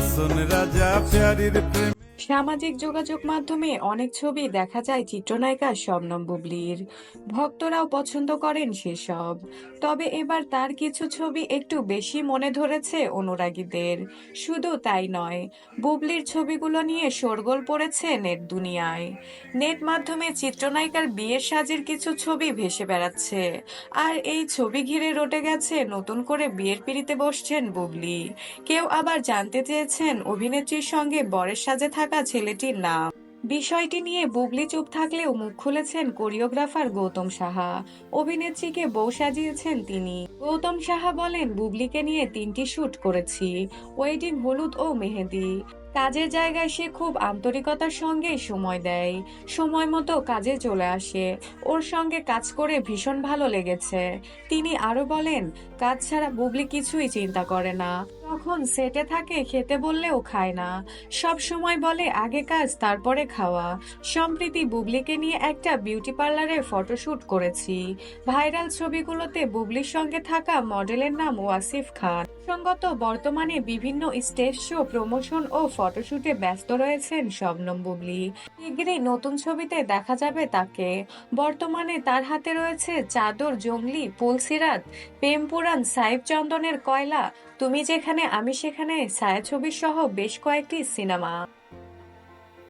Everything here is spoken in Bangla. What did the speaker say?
হাসন রাজা প্যারির প্রেম সামাজিক যোগাযোগ মাধ্যমে অনেক ছবি দেখা যায় চিত্রনায়িকা শবনম বুবলির। ভক্তরাও পছন্দ করেন সেসব। তবে এবার তার কিছু ছবি একটু বেশি মনে ধরেছে অনুরাগীদের। শুধু তাই নয়, বুবলির ছবিগুলো নিয়ে শোরগোল পড়েছে নেট দুনিয়ায়। নেট মাধ্যমে চিত্রনায়িকার বিয়ের সাজের কিছু ছবি ভেসে বেড়াচ্ছে। আর এই ছবি ঘিরে রটে গেছে নতুন করে বিয়ের পিড়িতে বসছেন বুবলি। কেউ আবার জানতে চেয়েছেন অভিনেত্রীর সঙ্গে বরের সাজে থাকা ছেলেটির নাম। বিষয়টি নিয়ে বুবলি চুপ থাকলেও মুখ খুলেছেন কোরিওগ্রাফার গৌতম সাহা। অভিনেত্রীকে বউ সাজিয়েছেন তিনি। গৌতম সাহা বলেন, বুবলিকে নিয়ে তিনটি শুট করেছি। ওয়েডিং হলুদ ও মেহেদি। কাজের জায়গায় সে খুব আন্তরিকতার সঙ্গে সময় দেয়, সময় মতো কাজে চলে আসে। ওর সঙ্গে কাজ করে ভীষণ ভালো লেগেছে। তিনি আরও বলেন, কাজ ছাড়া বুবলি কিছুই চিন্তা করে না। তখন সেটে থাকে, খেতে বললেও খায় না। সব সময় বলে, আগে কাজ, তারপরে খাওয়া। সম্প্রীতি বুবলিকে নিয়ে একটা বিউটি পার্লারে ফটোশুট করেছি। ভাইরাল ছবিগুলোতে বুবলির সঙ্গে থাকা মডেলের নাম ওয়াসিফ খান। সঙ্গত বর্তমানে বিভিন্ন স্টেজ শো, প্রমোশন ও ফটোশুটে ব্যস্ত রয়েছেন শবনম বুবলি। শীঘ্রই নতুন ছবিতে দেখা যাবে তাকে। বর্তমানে তার হাতে রয়েছে চাদর, জঙ্গলি, পুলসিরাত প্রেম পুরাণ সাহেব চন্দনের কয়লা। তুমি যেখানে, আমি সেখানে ছায়াছবি সহ বেশ কয়েকটি সিনেমা।